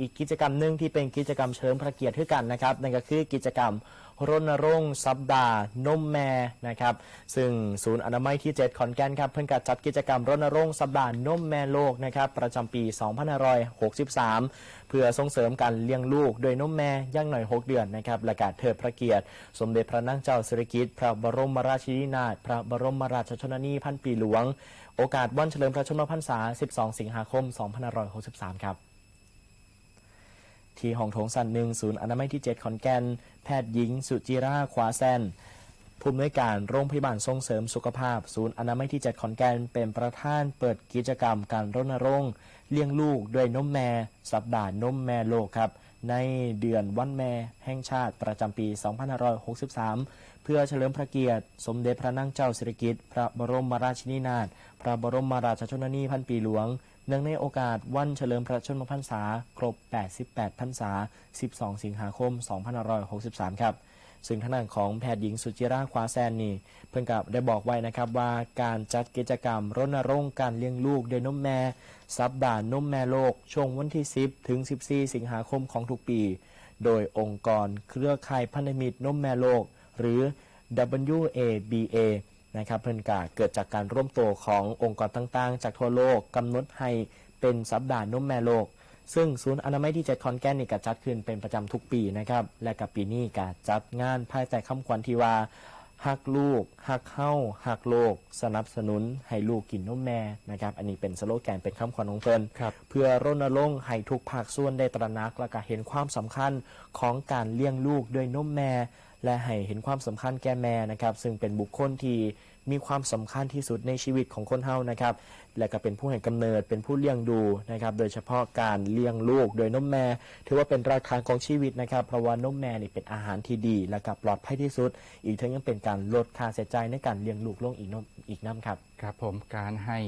อีกกิจกรรมหนึ่งที่เป็นกิจกรรมเชิญพระเกียรติให้กันนะครับนั่นก็คือกิจกรรมรณรงค์สัปดาห์นมแม่นะครับซึ่งศูนย์อนามัยที่ 7 ขอนแก่นครับเพิ่งกัดจัดกิจกรรมรณรงค์สัปดาห์นมแม่โลกนะครับประจำปี 2563 เพื่อส่งเสริมการเลี้ยงลูกโดยนมแม่ย่างหน่อย 6 เดือนนะครับและการเทิดพระเกียรติ สมเด็จพระนางเจ้าสิริกิติ์พระบรมราชินีนาถพระบรมราชชนนีพันปีหลวง โอกาสวันเฉลิมพระชนมพรรษา 12 สิงหาคม 2563 ครับ ที่ห้องโถงสันหนึ่งศูนย์อนามัยที่ 7 ขอนแก่น แพทย์หญิง สุจิราควาแซนผู้อำนวยการโรงพยาบาลส่งเสริมสุขภาพ ศูนย์อนามัยที่ 7 ขอนแก่น เป็นประธานเปิดกิจกรรมการรณรงค์เลี้ยงลูกด้วยนมแม่ สัปดาห์นมแม่โลกครับ ในเดือนวันแม่แห่งชาติประจำปี 2563 เพื่อเฉลิมพระเกียรติ สมเด็จพระนางเจ้าสิริกิติ์พระบรมราชินีนาถพระบรมราชชนนีพันปีหลวง เนื่องในโอกาสวันเฉลิมพระชนมพรรษา ครบ 88 พรรษา 12 สิงหาคม 2563 ครับ ซึ่งทางด้านของแพทย์หญิงสุจิราควาแซนนี่เพิ่งกับได้บอกไว้นะครับว่าการจัดกิจกรรมรณรงค์การเลี้ยงลูกโดยนมแม่สัปดาห์นมแม่โลก ช่วงวันที่ 10 ถึง 14 สิงหาคมของทุกปี โดยองค์กรเครือข่ายพันธมิตรนมแม่โลก หรือ WABA นะครับเพิ่นกาเกิดจากการร่วมตัวขององค์กรต่างๆ จากทั่วโลกกำหนดให้เป็นสัปดาห์นมแม่โลก ซึ่งศูนย์อนามัยที่เจ็ดคอนแกนนี่ก็จัดขึ้นเป็นประจำทุกปีนะครับ และกับปีนี้ก็จัดงานภายใต้คำขวัญที่ว่าหักลูกหักเฮ้าหักโลก สนับสนุนให้ลูกกินนมแม่นะครับ อันนี้เป็นสโลแกนเป็นคำขวัญของเพิ่นครับ เพื่อรณรงค์ให้ทุกภาคส่วนได้ตระหนักและก็เห็นความสำคัญของการเลี้ยงลูกด้วยนมแม่ และให้เห็นความสำคัญแก่แม่นะครับ ซึ่งเป็นบุคคลที่ มีความสำคัญที่สุดในชีวิตของคนเฮานะครับ และก็เป็นผู้ให้กำเนิดเป็นผู้เลี้ยงดูนะครับ โดยเฉพาะการเลี้ยงลูกโดยนมแม่ ถือว่าเป็นรากฐานของชีวิตนะครับ เพราะว่านมแม่นี่เป็นอาหารที่ดี และก็ปลอดภัยที่สุด อีกทั้งยังเป็นการลดค่าใช้จ่ายในการเลี้ยงลูกลงอีกนมอีกน้ำครับ ครับผมการให้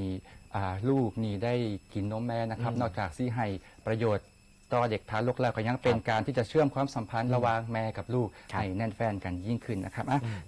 อ่าลูกนี่ได้กินนมแม่นะครับอืมนอกจากที่ให้ประโยชน์ต่อเด็กทารกแล้วก็ยังเป็นการที่จะเชื่อมความสัมพันธ์ระหว่างแม่กับลูกครับให้แน่นแฟนกันยิ่งขึ้นนะครับอะอืม